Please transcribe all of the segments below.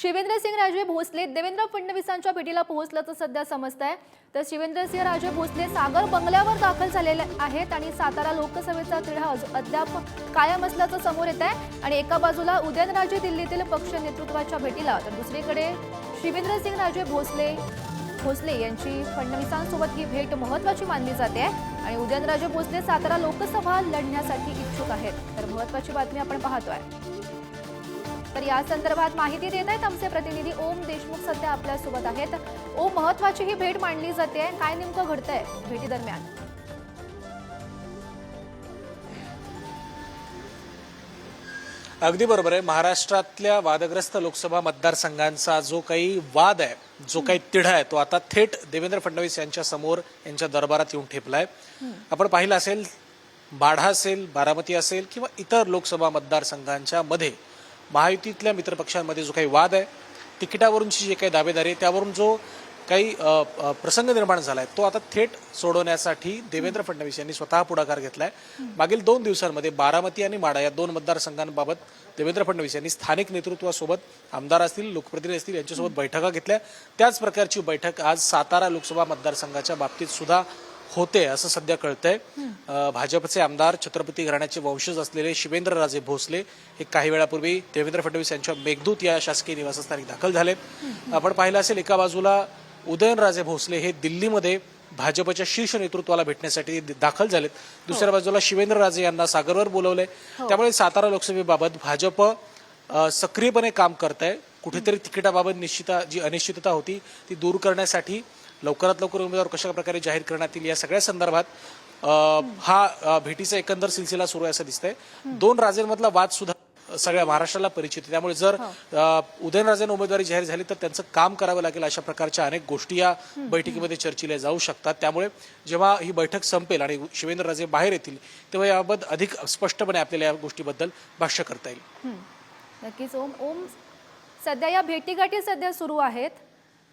शिवेंद्रसिंहराजे भोसले देवेंद्र फडणवीसांच्या भेटीला पोहोचल्याचं सध्या समजत आहे तर शिवेंद्रसिंहराजे भोसले सागर बंगल्यावर दाखल झालेले आहेत आणि सातारा लोकसभेचा तिढा अद्याप कायम असल्याचं समोर येत आहे आणि एका बाजूला उदयनराजे दिल्लीतील पक्ष नेतृत्वाच्या भेटीला तर दुसरीकडे शिवेंद्रसिंहराजे भोसले भोसले यांची फडणवीसांसोबत ही भेट महत्वाची मानली जाते. आणि उदयनराजे भोसले सातारा लोकसभा लढण्यासाठी इच्छुक आहेत. तर महत्वाची बातमी आपण पाहतोय. तर या संदर्भात माहिती देत आहेत आमचे प्रतिनिधी ओम देशमुख सध्या आपल्यासोबत आहेत. ओम महत्वाची ही भेट मांडली जाते काय नेमकं घडतंय भेटी दरम्यान अगदी बरोबर आहे. महाराष्ट्रातल्या वादग्रस्त लोकसभा मतदारसंघांचा जो काही वाद आहे जो काही तिढा आहे तो आता थेट देवेंद्र फडणवीस यांच्या समोर यांच्या दरबारात येऊन ठेपलाय. आपण पाहिलं असेल माढा असेल बारामती असेल किंवा इतर लोकसभा मतदारसंघांच्या मध्ये महायुतीतल्या मित्रपक्षांमध्ये जो काही वाद आहे तिकिटावरूनची जे काही दावेदारी आहे त्यावरून जो काही प्रसंग निर्माण झाला आहे तो आता थेट सोडवण्यासाठी देवेंद्र फडणवीस यांनी स्वतः पुढाकार घेतलाय. मागील दोन दिवसांमध्ये बारामती आणि माडा या दोन मतदारसंघांबाबत देवेंद्र फडणवीस यांनी स्थानिक नेतृत्वासोबत आमदार असतील लोकप्रतिनिधी असतील यांच्यासोबत बैठका घेतल्या. त्याच प्रकारची बैठक आज सातारा लोकसभा मतदारसंघाच्या बाबतीत सुद्धा होते असं सध्या कळतंय. भाजपचे आमदार छत्रपती घराण्याचे वंशज असलेले शिवेंद्रराजे भोसले हे काही वेळापूर्वी देवेंद्र फडणवीस यांच्या मेघदूत या शासकीय निवासस्थानी दाखल झाले. आपण पाहिलं असेल एका बाजूला उदयनराजे भोसले हे दिल्लीमध्ये भाजपच्या शीर्ष नेतृत्वाला भेटण्यासाठी दाखल झालेत. दुसऱ्या बाजूला शिवेंद्रराजे यांना सागरवर बोलवलंय. त्यामुळे सातारा लोकसभेबाबत भाजप सक्रियपणे काम करत आहे कुठेतरी तिकिटाबाबत निश्चिता जी अनिश्चितता होती ती दूर करण्यासाठी लवकरात लवकर उमेदवार कशा प्रकारे जाहीर करण्यात येईल या सगळ्या संदर्भात हा भेटीचा एकंदर सिलसिला सुरू आहे असं दिसतंय. दोन राजेंमधला वाद सुद्धा सगळ्या महाराष्ट्राला परिचित आहे. त्यामुळे जर अ, उदयनराजेंना उमेदवारी जाहीर झाली तर त्यांचं काम करावं लागेल अशा प्रकारच्या अनेक गोष्टी या बैठकीमध्ये चर्चेल्या जाऊ शकतात. त्यामुळे जेव्हा ही बैठक संपेल आणि शिवेंद्रराजे बाहेर येतील तेव्हा याबाबत अधिक स्पष्टपणे आपल्याला या गोष्टीबद्दल भाष्य करता येईल. हं. नक्कीच. ओम ओम. सध्या या भेटीगाठी सध्या सुरू आहेत.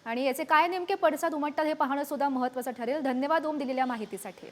आणि याचे काय नेमके पडसाद उमटतात हे पाहणं सुद्धा महत्वाचं ठरेल. धन्यवाद ओम दिलेल्या माहितीसाठी.